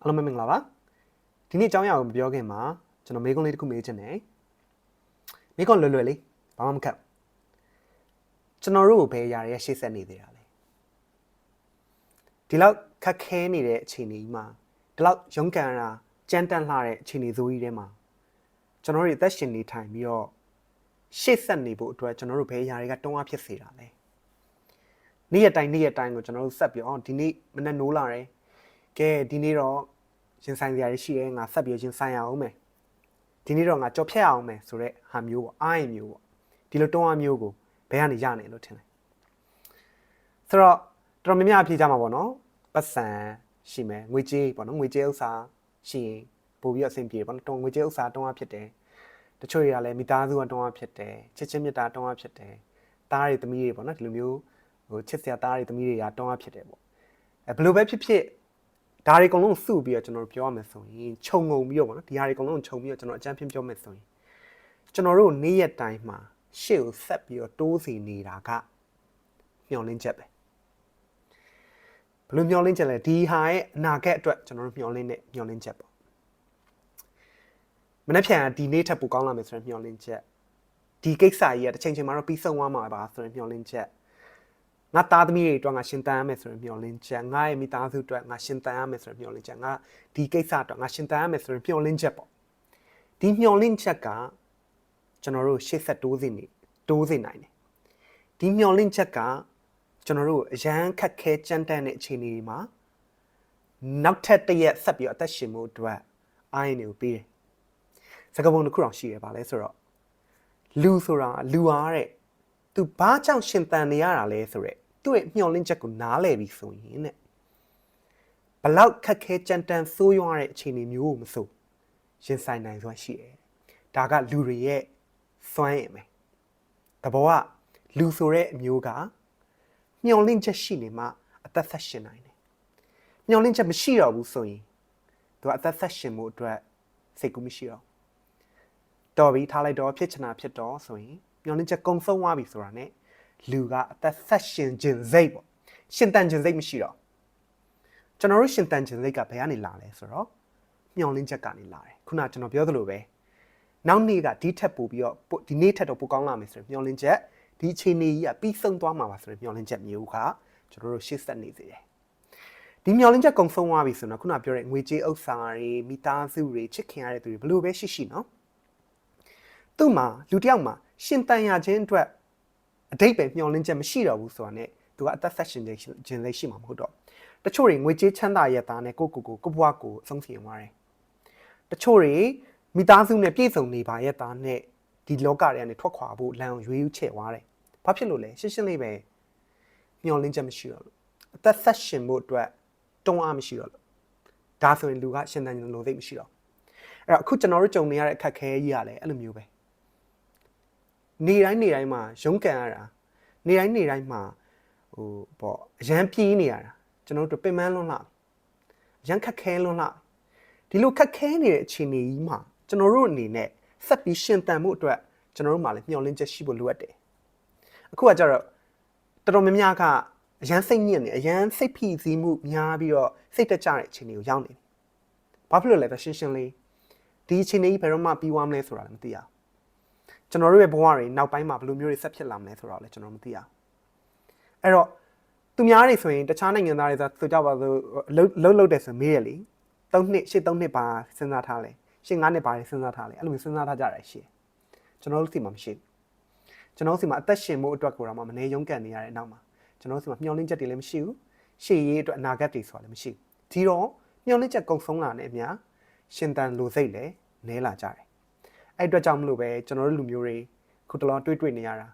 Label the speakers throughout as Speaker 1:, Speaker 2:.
Speaker 1: အားလုံးပဲမင်္ဂလာပါဒီနေ့အကြောင်းအရာကိုမပြောခင်မှာကျွန်တော်မေးခွန်းလေးတစ်ခုမေးချင်တယ်မေးခွန်းလွယ်လွယ်လေးဘာမှမခက်ကျွန်တော်တို့ကိုဘယ်အရာတွေကရှေ့ဆက်နေသေးတာလဲဒီလောက်ခက်ခဲနေတဲ့အခြေအနေကြီးမှာဒီလောက်ရုန်းကန်တာကြမ်းတမ်းလှတဲ့အခြေအနေဆိုကြီးထဲမှာကျွန်တော်တို့အသက်ရှင်နေထိုင်ပြီးတော့ရှေ့ဆက်နေဖို့အတွက်ကျွန်တော်တို့ဘယ်အရာတွေကတွန်းအားဖြစ်စေတာလဲနေ့ရက်တိုင်းနေ့ရက်တိုင်းကိုကျွန်တော်တို့ဆက်ပြီးအော်ဒီနေ့မနေ့နိုးလာတယ် ကဲဒီနေ့တော့ရင်ဆိုင်စရာတွေရှိတယ်ငါဆက်ပြီးရင်ဆိုင်ရအောင်မယ်ဒီနေ့တော့ငါကြော်ဖြတ်အောင်မယ်ဆိုတော့ဟာမျိုးပေါ့အားရင်မျိုးပေါ့ဒီလိုတွန်းအားမျိုးကိုဘယ်ကနေရနိုင်လို့ထင်လဲဆိုတော့တော်တော်များများအဖြေကြမှာပေါ့နော်ပတ်စံရှိမယ်ငွေကြေးပေါ့နော်ငွေကြေးဥစ္စာရှိရင်ပို့ပြီးတော့အဆင်ပြေပေါ့နော်တွန်းငွေကြေးဥစ္စာတွန်းအားဖြစ်တယ်တချို့တွေကလည်းမိသားစုကတွန်းအားဖြစ်တယ်ချစ်ချင်းမြတ်တာတွန်းအားဖြစ်တယ်သားတွေသမီးတွေပေါ့နော်ဒီလိုမျိုးဟိုချစ်စရာသားတွေသမီးတွေကတွန်းအားဖြစ်တယ်ပေါ့အဲဘယ်လိုပဲဖြစ်ဖြစ် ဒါတွေအကုန်လုံးစုပြီးတော့ကျွန်တော်တို့ပြောရမယ်ဆိုရင်ခြုံငုံပြီးတော့ပေါ့နော်ဒီဟာတွေအကုန်လုံးခြုံပြီးတော့ကျွန်တော်အကြမ်းဖျင်းပြောမယ်ဆိုရင်ကျွန်တော်တို့နေ့ရက်တိုင်းမှာရှေ့ကိုဆက်ပြီးတော့တိုးစီနေတာကမျောလင်းချက်ပဲဘယ်လိုမျောလင်းချက်လဲဒီဟာရဲ့အနာဂတ်အတွက်ကျွန်တော်တို့မျောလင်းတဲ့မျောလင်းချက်ပေါ့မနေ့ဖြန်ကဒီနေ့ထပ်ပိုကောင်းလာမယ်ဆိုရင်မျောလင်းချက်ဒီကိစ္စကြီးကတစ်ချိန်ချိန်မှာတော့ပြီးဆုံးသွားမှာပါဆိုရင်မျောလင်းချက် ငါသားသမီးတွေအတွက်ငါရှင်တန်ရမယ်ဆိုရင်မျှော်လင့်ချက်ငါရဲ့မိသားစုအတွက်ငါရှင်တန်ရမယ်ဆိုရင်မျှော်လင့်ချက်ငါဒီကိစ္စအတွက်ငါရှင်တန်ရမယ်ဆိုရင်မျှော်လင့်ချက်ပေါ့ဒီမျှော်လင့်ချက်ကကျွန်တော်တို့ရှေ့ဆက်တိုးစေနေတိုးစေနိုင်တယ်ဒီမျှော်လင့်ချက်ကကျွန်တော်တို့အရန်ခက်ခဲကြမ်းတမ်းတဲ့အခြေအနေတွေမှာနောက်ထပ်တစ်ရက်ဆက်ပြီးတော့အသက်ရှင်မှုအတွက်အားရည်တွေကိုပေးတယ်စကားပုံတစ်ခုတော့ရှိရပါလဲဆိုတော့လူဆိုတာလူအားတဲ့ သူဘာကြောင့်ရှင်သန်နေရတာလဲဆိုရက်သူ့ရဲ့မျှော်လင့်ချက်ကိုနားလည်ပြီးဆိုရင်တဲ့ဘလောက်ခက်ခဲကြမ်းတမ်းဆိုးရွားတဲ့အခြေအနေမျိုးကိုမဆိုရင်ဆိုင်နိုင်စွမ်းရှိတယ်ဒါကလူတွေရဲ့စွမ်းရည်ပဲတဘောကလူဆိုတဲ့အမျိုးကမျှော်လင့်ချက်ရှိနေမှအသက်ဆက်ရှင်နိုင်တယ်မျှော်လင့်ချက်မရှိတော့ဘူးဆိုရင်သူကအသက်ဆက်ရှင်မှုအတွက်စိတ်ကူးမရှိတော့တော်ပြီထားလိုက်တော့ဖြစ်ချင်တာဖြစ်တော့ဆိုရင် မျောလင်းချက်ကုံဆုံးသွားပြီဆိုတာ ਨੇ လူကအသက်ဆက်ရှင်ခြင်းစိတ်ပေါ့ရှင်တန်ခြင်းစိတ်မရှိတော့ကျွန်တော်တို့ရှင်တန်ခြင်းစိတ်ကဘယ်ကနေလာလဲဆိုတော့မျောလင်းချက်ကနေလာတယ်ခုနကျွန်တော်ပြောသလိုပဲနောက်နေ့ကဒီထက်ပိုပြီးတော့ဒီနေ့ထက်တော့ပိုကောင်းလာမယ်ဆိုရင်မျောလင်းချက်ဒီအခြေအနေကြီးကပြီးဆုံးသွားမှာပါဆိုရင်မျောလင်းချက်မျိုးကကျွန်တော်တို့ရှေ့ဆက်နေစေတယ်ဒီမျောလင်းချက်ကုံဆုံးသွားပြီဆိုတော့ခုနပြောတဲ့ငွေကြေးဥစ္စာတွေမိသားစုတွေချစ်ခင်ရတဲ့သူတွေဘလို့ပဲရှိရှိနော် သူ့မှာလူတစ်ယောက်မှာရှင်တန်ရခြင်းအတွက်အတိတ်ပဲမျောလင်းချက်မရှိတော့ဘူးဆိုတာ ਨੇ သူကအသက်ဆက်ရှင်ခြင်းလေးရှိမှာမဟုတ်တော့တချို့တွေငွေကြေးချမ်းသာရတာနဲ့ကိုကိုကိုကိုဘွားကိုအဆုံးစီရင်သွားတယ်တချို့တွေမိသားစုနဲ့ပြည့်စုံနေပါရဲ့တာနဲ့ဒီလောကတွေကနေထွက်ခွာဖို့လမ်းကိုရွေးယူချဲ့သွားတယ်ဘာဖြစ်လို့လဲရှင်းရှင်းလေးပဲမျောလင်းချက်မရှိတော့လို့အသက်ဆက်ရှင်ဖို့အတွက်တွန်းအားမရှိတော့လို့ဒါဆိုရင်လူကရှင်တန်လို့သိမရှိတော့အဲ့တော့အခုကျွန်တော်တို့ကြုံနေရတဲ့အခက်အခဲကြီးကလည်းအဲ့လိုမျိုးပဲ နေတိုင်းနေတိုင်းမှာရုန်းကန်ရတာနေတိုင်းနေတိုင်းမှာဟိုပေါ့အရန်ပြေးနေရတာကျွန်တော်တို့ပင်ပန်းလွန်းလာအရန်ခက်ခဲလွန်းလာဒီလိုခက်ခဲနေတဲ့အခြေအနေကြီးမှာကျွန်တော်တို့အနေနဲ့ဆက်ပြီးရှင်သန်မှုအတွက်ကျွန်တော်တို့မှာလည်းမျှော်လင့်ချက်ရှိဖို့လိုအပ်တယ်အခုကကြတော့တော်တော်များများကအရန်စိတ်ညစ်နေအရန်စိတ်ဖိစီးမှုများပြီးတော့စိတ်တက်ကြတဲ့အခြေအနေကိုရောက်နေဘာဖြစ်လို့လဲဆိုရှင်းရှင်းလေးဒီအခြေအနေကြီးဘယ်တော့မှပြီးသွားမလဲဆိုတာလည်းမသိရဘူး ကျွန်တော်တို့ရဲ့ဘဝတွေနောက်ပိုင်းမှာဘယ်လိုမျိုးတွေဆက်ဖြစ်လာမလဲဆိုတော့လည်းကျွန်တော်မသိရအဲ့တော့သူများတွေဆိုရင်တခြားနိုင်ငံသားတွေဆိုဆိုကြပါစို့လှုပ်လှုပ်လှုပ်တယ်ဆိုမေးရလေ၃နှစ်ရှစ်၃နှစ်ပါစဉ်းစားထားလဲရှစ်၅နှစ်ပါစဉ်းစားထားလဲအဲ့လိုမျိုးစဉ်းစားထားကြတာရှိတယ်ကျွန်တော်တို့စီမှာမရှိဘူးကျွန်တော်တို့စီမှာအသက်ရှင်မှုအတွက်ကိုတော့မနေရုံးကန်နေရတဲ့နောက်မှာကျွန်တော်တို့စီမှာမျှော်လင့်ချက်တွေလည်းမရှိဘူးရှေ့ရေးအတွက်အနာဂတ်တွေဆိုတာလည်းမရှိဘူးဒီတော့မျှော်လင့်ချက်ကုံဆုံးလာတဲ့အများရှင်တန်လိုစိတ်လည်းနဲလာကြတယ် အဲ့အတွက်ကြောင့်မလို့ပဲကျွန်တော်တို့လူမျိုးတွေခုတလောတွေးတွေ့နေရတာ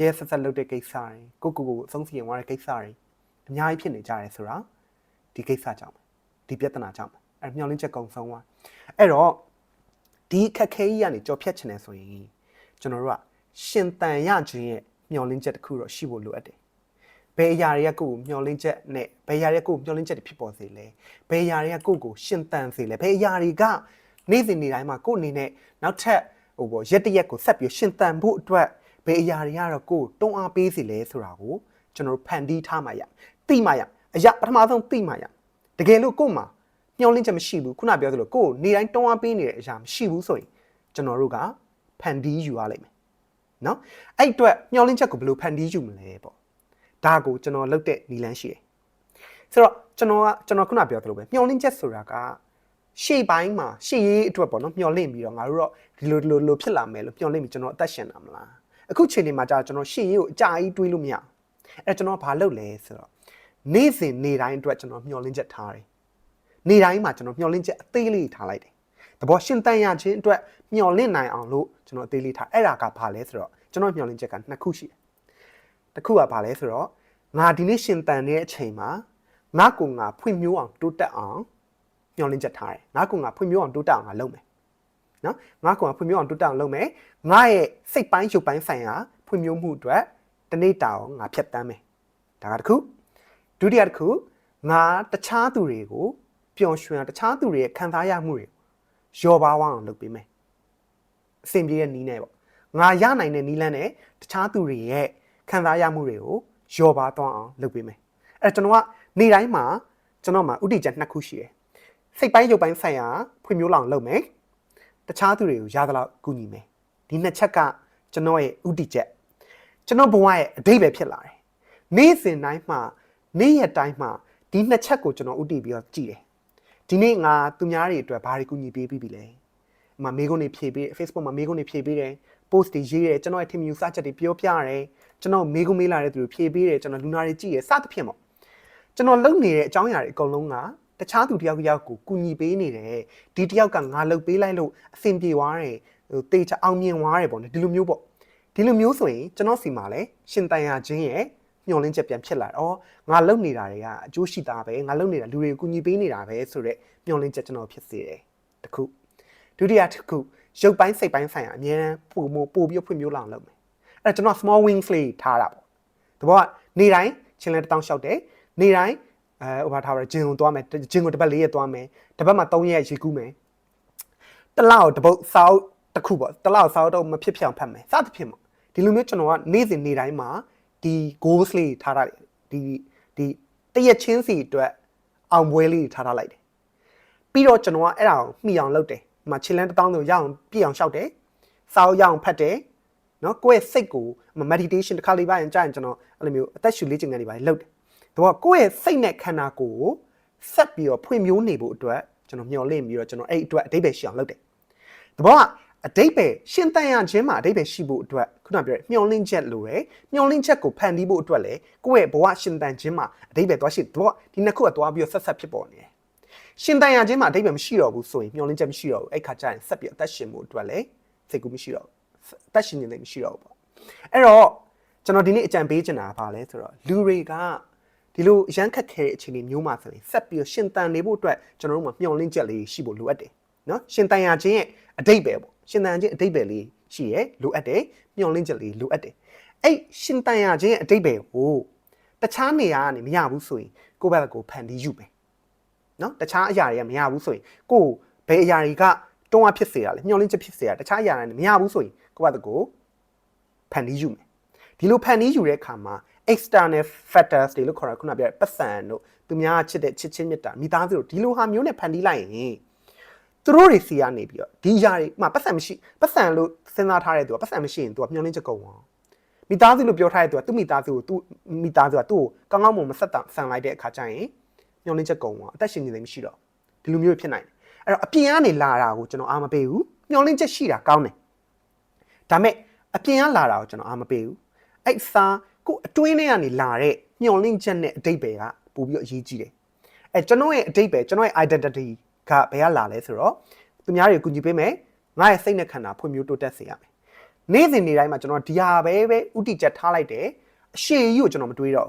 Speaker 1: ရဲဆက်ဆက်လုပ်တဲ့ကိစ္စတွေကိုကိုကိုကိုအဆုံးစီရင်သွားတဲ့ကိစ္စတွေအများကြီးဖြစ်နေကြတယ်ဆိုတာဒီကိစ္စကြောင့်ဒီပြဿနာကြောင့်အဲ့မျောလင်းချက်ကုံဆုံးသွားအဲ့တော့ဒီခက်ခဲကြီးကနေကြော်ဖြတ်ချင်တယ်ဆိုရင်ကျွန်တော်တို့ကရှင်တန်ရခြင်းရဲ့မျောလင်းချက်တစ်ခုတော့ရှိဖို့လိုအပ်တယ်ဘယ်အရာတွေကကိုယ့်ကိုမျောလင်းချက်နဲ့ဘယ်အရာတွေကကိုယ့်ကိုမျောလင်းချက်တွေဖြစ်ပေါ်စေလဲဘယ်အရာတွေကကိုယ့်ကိုရှင်တန်စေလဲဘယ်အရာတွေက နေ့စဉ်နေ့တိုင်းမှာကိုယ့်အနေနဲ့နောက်ထပ်ဟိုပေါ့ရက်တစ်ရက်ကိုဆက်ပြီးရှင်တန်ဖို့အတွက်ဘယ်အရာတွေကတော့ကိုယ်တွန်းအားပေးစီလဲဆိုတာကိုကျွန်တော်တို့ဖန်တီးထားမှရသိမှရအရာပထမဆုံးသိမှရတကယ်လို့ကိုယ်မှာမျောလင့်ချက်မရှိဘူးခုနပြောသလိုကိုယ်နေတိုင်းတွန်းအားပေးနေတဲ့အရာမရှိဘူးဆိုရင်ကျွန်တော်တို့ကဖန်တီးယူရလိမ့်မယ်နော်အဲ့အတွက်မျောလင့်ချက်ကိုဘယ်လိုဖန်တီးယူမလဲပေါ့ဒါကိုကျွန်တော်လုပ်တဲ့နီလန်းရှိတယ်ဆိုတော့ကျွန်တော်ကကျွန်တော်ခုနပြောသလိုပဲမျောလင့်ချက်ဆိုတာက ရှေ့ပိုင်းမှာရှေ့ရေးအတွက်ပေါ့နော်မျောလင့်ပြီးတော့ငါတို့တော့ဒီလိုဒီလိုလိုဖြစ်လာမယ်လို့မျောလင့်ပြီးကျွန်တော်အသက်ရှင်တာမလားအခုချိန်နေမှာကြာကျွန်တော်ရှေ့ရေးကိုအကြာကြီးတွေးလို့မရဘူးအဲ့ကျွန်တော်ဘာလုပ်လဲဆိုတော့နေ့စဉ်နေ့တိုင်းအတွက်ကျွန်တော်မျောလင့်ချက်ထားတယ်နေ့တိုင်းမှာကျွန်တော်မျောလင့်ချက်အသေးလေးထားလိုက်တယ်တဘောရှင်တန်ရခြင်းအတွက်မျောလင့်နိုင်အောင်လို့ကျွန်တော်အသေးလေးထားအဲ့ဒါကဘာလဲဆိုတော့ကျွန်တော်မျောလင့်ချက်ကနှစ်ခုရှိတယ်တစ်ခုကဘာလဲဆိုတော့ငါဒီနေ့ရှင်တန်တဲ့အချိန်မှာငါကိုငါဖွင့်မျိုးအောင်တိုးတက်အောင် မျောလင့်ချက်ထားတယ်ငါကိုငါဖွင့်မျိုးအောင်တိုးတက်အောင်ငါလုပ်မယ်နော်ငါကိုငါဖွင့်မျိုးအောင်တိုးတက်အောင်လုပ်မယ်ငါရဲ့စိတ်ပိုင်းရုပ်ပိုင်းဆိုင်ရာဖွင့်မျိုးမှုအတွက်တနေ့တာအောင်ငါဖြတ်တန်းမယ်ဒါကတစ်ခုဒုတိယတစ်ခုငါတခြားသူတွေကိုပျော်ရွှင်တခြားသူတွေရဲ့ခံစားရမှုတွေရောပါအောင်လုပ်ပေးမယ်အဆင်ပြေတဲ့နီးနဲ့ပေါ့ငါရနိုင်တဲ့နီးလန်းနဲ့တခြားသူတွေရဲ့ခံစားရမှုတွေကိုရောပါသွားအောင်လုပ်ပေးမယ်အဲ့ကျွန်တော်ကနေတိုင်းမှာကျွန်တော်မှာဥတီချက်နှစ်ခုရှိတယ် စိတ်ပိုင်းရုပ်ပိုင်းဆိုင်ရာဖွံ့ဖြိုးလောင်လုပ်မယ်တခြားသူတွေကိုရသလောက်ကူညီမယ်ဒီနှစ်ချက်ကကျွန်တော်ရဲ့ဥတီချက်ကျွန်တော်ဘဝရဲ့အဓိပ္ပာယ်ဖြစ်လာတယ်နေ့စဉ်တိုင်းမှာနေ့ရက်တိုင်းမှာဒီနှစ်ချက်ကိုကျွန်တော်ဥတီပြီးတော့ကြည့်တယ်ဒီနေ့ငါသူများတွေအတွက်ဘာတွေကူညီပေးပြီးပြီလဲအမမေးခွန်းတွေဖြေပေး Facebook မှာမေးခွန်းတွေဖြေပေးတယ် post တွေရေးတယ်ကျွန်တော်ရဲ့ team user ချက်တွေပြောပြရတယ်ကျွန်တော်မေးခွန်းမေးလာတဲ့သူတွေဖြေပေးတယ်ကျွန်တော်လူနာတွေကြည့်ရစသဖြင့်ပေါ့ကျွန်တော်လုပ်နေတဲ့အကြောင်းအရာတွေအကုန်လုံးက တခြားသူတယောက်ယောက်ကိုကူညီပေးနေတယ်ဒီတယောက်ကငါလုပ်ပေးလိုက်လို့အဆင်ပြေသွားတယ်ဟိုတေချာအောင်မြင်သွားတယ်ပေါ့နော်ဒီလိုမျိုးပေါ့ဒီလိုမျိုးဆိုရင်ကျွန်တော်စီမှာလဲရှင်တန်ရခြင်းရဲ့ညှော်လင်းချက်ပြန်ဖြစ်လာတယ်။အော်ငါလုပ်နေတာတွေကအကျိုးရှိတာပဲငါလုပ်နေတာလူတွေကိုကူညီပေးနေတာပဲဆိုတော့ညှော်လင်းချက်ကျွန်တော်ဖြစ်စေတယ်။တခုဒုတိယတစ်ခုရုပ်ပိုင်းစိတ်ပိုင်းဆိုင်ရာအများအားပို့မို့ပို့ပြီးဖွံ့ဖြိုးလာအောင်လုပ်မယ်။အဲ့ဒါကျွန်တော် small wings လေးထားတာပေါ့။တဘောကနေတိုင်းချင်းလဲတစ်တောင်းလျှောက်တယ်။နေတိုင်း အဲဟိုဘာထားရဂျင်ကိုသွားမယ်ဂျင်ကိုတစ်ပတ်၄ရက်သွားမယ်။တစ်ပတ်မှာ၃ရက်ရေကူးမယ်။တစ်လောက်တစ်ပုတ်စောက်တစ်ခုပေါ့တစ်လောက်စောက်တော့မဖြစ်ဖြစ်အောင်ဖတ်မယ်။စသဖြင့်ပေါ့ဒီလိုမျိုးကျွန်တော်ကနေ့စဉ်နေ့တိုင်းမှာဒီ goals လေးထားထားတယ်ဒီဒီတရက်ချင်းစီအတွက်အောင်ပွဲလေးထားထားလိုက်တယ်ပြီးတော့ကျွန်တော်ကအဲ့ဒါကိုမှီအောင်လုပ်တယ်ဒီမှာခြေလန်းတစ်တောင်းဆိုရအောင်ပြည့်အောင်ရှောက်တယ်စာအုပ်ရအောင်ဖတ်တယ်နော်ကိုယ့်ရဲ့စိတ်ကို meditation တစ်ခါလေးပါရင်ကြာရင်ကျွန်တော်အဲ့လိုမျိုးအသက်ရှူလေ့ကျင့်ခန်းတွေပါလုပ်တယ် ဒါပေမဲ့ကိုယ့်ရဲ့စိတ်နဲ့ခန္ဓာကိုယ်ကိုဆက်ပြီးတော့ဖွင့်မျိုးနေဖို့အတွက်ကျွန်တော်မျှော်လင့်ပြီးတော့ကျွန်တော်အဲ့အတွက်အတိတ်ပဲရှိအောင်လုပ်တယ်ဒါပေမဲ့အတိတ်ပဲရှင်တန်ရခြင်းမှာအတိတ်ပဲရှိဖို့အတွက်ခုနပြောရမျောလင့်ချက်လိုတယ်မျောလင့်ချက်ကိုဖန်တီးဖို့အတွက်လည်းကိုယ့်ရဲ့ဘဝရှင်တန်ခြင်းမှာအတိတ်ပဲသွားရှိတော့ဒီနှစ်ခုကသွားပြီးတော့ဆက်ဆက်ဖြစ်ပေါ်နေတယ်ရှင်တန်ရခြင်းမှာအတိတ်ပဲမရှိတော့ဘူးဆိုရင်မျောလင့်ချက်မရှိတော့ဘူးအဲ့ခါကျရင်ဆက်ပြီးအသက်ရှင်ဖို့အတွက်လည်းစိတ်ကူးမရှိတော့ဘူးအသက်ရှင်နေတယ်မရှိတော့ဘူးပေါ့အဲ့တော့ကျွန်တော်ဒီနေ့အကြံပေးချင်တာကဘာလဲဆိုတော့လူတွေက ဒီလိုရမ်းခက်ခဲတဲ့အခြေအနေမျိုးမှာဆိုရင်ဆက်ပြီးရှင်တန်နေဖို့အတွက်ကျွန်တော်တို့မှာမျှော်လင့်ချက်လေးရှိဖို့လိုအပ်တယ်နော်ရှင်တန်ရခြင်းရဲ့အတိတ်ပဲပေါ့ရှင်တန်ခြင်းအတိတ်ပဲလေးရှိရဲလိုအပ်တယ်မျှော်လင့်ချက်လေးလိုအပ်တယ်အဲ့ရှင်တန်ရခြင်းရဲ့အတိတ်ပဲကိုတခြားနေရာကနေမရဘူးဆိုရင်ကိုယ့်ဘက်ကကိုဖန်တီးယူမယ်နော်တခြားအရာတွေကမရဘူးဆိုရင်ကိုယ်ဘယ်အရာတွေကတွန်းအားဖြစ်စေတာလဲမျှော်လင့်ချက်ဖြစ်စေတာတခြားအရာတွေမရဘူးဆိုရင်ကိုယ့်ဘက်ကကိုဖန်တီးယူမယ်ဒီလိုဖန်တီးယူတဲ့အခါမှာ external factors တွေလို့ခေါ်တာခုနပြောပတ်စံတို့သူများချစ်တဲ့ချစ်ချင်းမြတ်တာမိသားစုတို့ဒီလိုဟာမျိုးနဲ့ဖန်တီးလိုက်ရင်သူတို့တွေစီကနေပြီးတော့ဒီຢာတွေမှပတ်စံမရှိပတ်စံလို့စဉ်းစားထားတဲ့သူကပတ်စံမရှိရင်သူကမျောလင်းချက်ကုန်အောင်မိသားစုလို့ပြောထားတဲ့သူကသူ့မိသားစုကိုသူ့မိသားစုကသူ့ကိုကောင်းကောင်းမွန်မဆက်တဆန်လိုက်တဲ့အခါကျရင်မျောလင်းချက်ကုန်အောင်အသက်ရှင်နေတယ်မရှိတော့ဒီလိုမျိုးဖြစ်နိုင်တယ်အဲ့တော့အပြင်ကနေလာတာကိုကျွန်တော်အားမပေးဘူးမျောလင်းချက်ရှိတာကောင်းတယ်ဒါမဲ့အပြင်ကလာတာကိုကျွန်တော်အားမပေးဘူးအဲ့စာ ကိုအတွင်းထဲကနေလာတဲ့မျောလင့်ချက်နဲ့အတိတ်ပဲကပို့ပြီးတော့အရေးကြီးတယ်အဲကျွန်တော်ရဲ့အတိတ်ပဲကျွန်တော်ရဲ့ identity ကဘယ်ကလာလဲဆိုတော့သူများတွေကိုကူညီပေးမယ်ငါရဲ့စိတ်နဲ့ခန္ဓာဖွံ့ဖြိုးတိုးတက်စေရမယ်နေ့စဉ်နေ့တိုင်းမှာကျွန်တော်ဒီဟာပဲပဲဥတီချက်ထားလိုက်တယ်အရှိကြီးကိုကျွန်တော်မတွေးတော့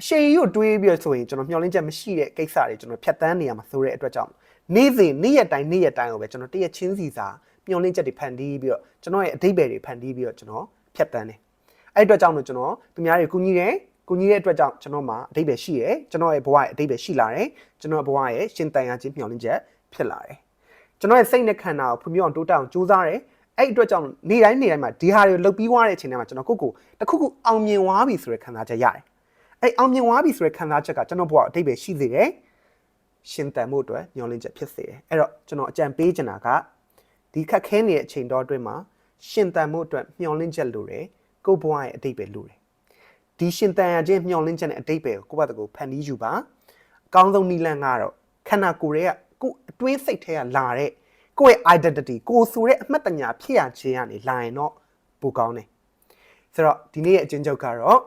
Speaker 1: အရှိကြီးကိုတွေးပြီးတော့ဆိုရင်ကျွန်တော်မျှော်လင့်ချက်မရှိတဲ့ကိစ္စတွေကျွန်တော်ဖြတ်တန်းနေရမှာဆိုတဲ့အတွက်ကြောင့်နေ့စဉ်နေ့ရက်တိုင်းနေ့ရက်တိုင်းကိုပဲကျွန်တော်တရက်ချင်းစီစာမျှော်လင့်ချက်တွေဖန်တီးပြီးတော့ကျွန်တော်ရဲ့အတိတ်ပဲတွေဖန်တီးပြီးတော့ကျွန်တော်ဖြတ်တန်းတယ် အဲ့အတွက်ကြောင့်လို့ကျွန်တော်သူများတွေကူညီတယ်ကူညီတဲ့အတွက်ကြောင့်ကျွန်တော်မှာအတိတ်ပဲရှိတယ်ကျွန်တော်ရဲ့ဘဝရဲ့အတိတ်ပဲရှိလာတယ်ကျွန်တော်ဘဝရဲ့ရှင်တန်ရခြင်းမျှော်လင့်ချက်ဖြစ်လာတယ်ကျွန်တော်ရဲ့စိတ်နဲ့ခန္ဓာကိုဖွံ့ဖြိုးအောင်တိုးတက်အောင်ကြိုးစားတယ်အဲ့အတွက်ကြောင့်နေတိုင်းနေတိုင်းမှာဒီဟာတွေလုတ်ပြီးွားတဲ့အချိန်ထဲမှာကျွန်တော်ကိုကိုတခုခုအောင်မြင်သွားပြီဆိုတဲ့ခံစားချက်ရတယ်အဲ့အောင်မြင်သွားပြီဆိုတဲ့ခံစားချက်ကကျွန်တော်ဘဝအတိတ်ပဲရှိစေတယ်ရှင်သန်မှုအတွက်မျှော်လင့်ချက်ဖြစ်စေတယ်အဲ့တော့ကျွန်တော်အကြံပေးချင်တာကဒီခက်ခဲနေတဲ့အချိန်တော်အတွင်းမှာရှင်သန်မှုအတွက်မျှော်လင့်ချက်လိုတယ် ကိုယ့်ဘဝရဲ့အတိတ်ပဲလိုတယ်ဒီရှင်သန်ရခြင်းမျှော်လင့်ချက်နဲ့အတိတ်ပဲကိုကိုယ့်ဘက်တကူဖန်တီးယူပါအကောင်းဆုံးနည်းလမ်းကတော့ခန္ဓာကိုယ်ရဲ့ကိုယ်အတွင်းစိတ်ထဲကလာတဲ့ကိုယ့်ရဲ့ identity ကိုယ်ဆိုတဲ့အမှတ်တညာဖြစ်ရခြင်းကနေလာရင်တော့ပိုကောင်းတယ်ဆိုတော့ဒီနေ့ရဲ့အချင်းချုပ်ကတော့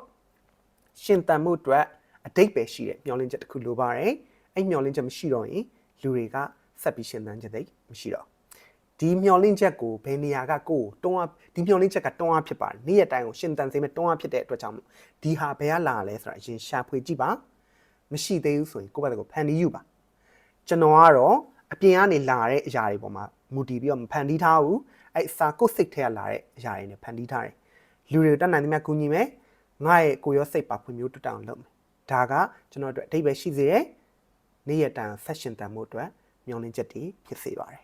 Speaker 1: ရှင်တန်မှုအတွက်အတိတ်ပဲရှိတဲ့မျှော်လင့်ချက်တစ်ခုလိုပါတယ်အဲ့မျှော်လင့်ချက်မရှိတော့ရင်လူတွေကဆက်ပြီးရှင်တန်ချက်သိမရှိတော့ ဒီမျှော်လင့်ချက်ကိုဘယ်နေရာကကိုယ်တွန်းအားဒီမျှော်လင့်ချက်ကတွန်းအားဖြစ်ပါတယ်နေ့ရက်တိုင်းကိုရှင်တန်စေမဲ့တွန်းအားဖြစ်တဲ့အတွက်ကြောင့်မို့ဒီဟာဘယ်ကလာလဲဆိုတာအရင်ရှာဖွေကြည့်ပါမရှိသေးဘူးဆိုရင်ကိုယ့်ဘက်ကိုဖန်တီးယူပါကျွန်တော်ကတော့အပြင်ကနေလာတဲ့အရာတွေပေါ်မှာမူတည်ပြီးတော့မဖန်တီးထားဘူးအဲ့စာကိုယ်စိတ်ထဲကလာတဲ့အရာတွေနဲ့ဖန်တီးထားတယ်လူတွေကိုတတ်နိုင်သမျှကူညီမယ်ငါရဲ့ကိုယ်ရောစိတ်ပါဖွံ့ဖြိုးတိုးတက်အောင်လုပ်မယ်ဒါကကျွန်တော်တို့အတိတ်ပဲရှိစေတယ်နေ့ရက်တန်ဆက်ရှင်တန်မှုအတွက်မျှော်လင့်ချက်တွေဖြစ်စေပါတယ်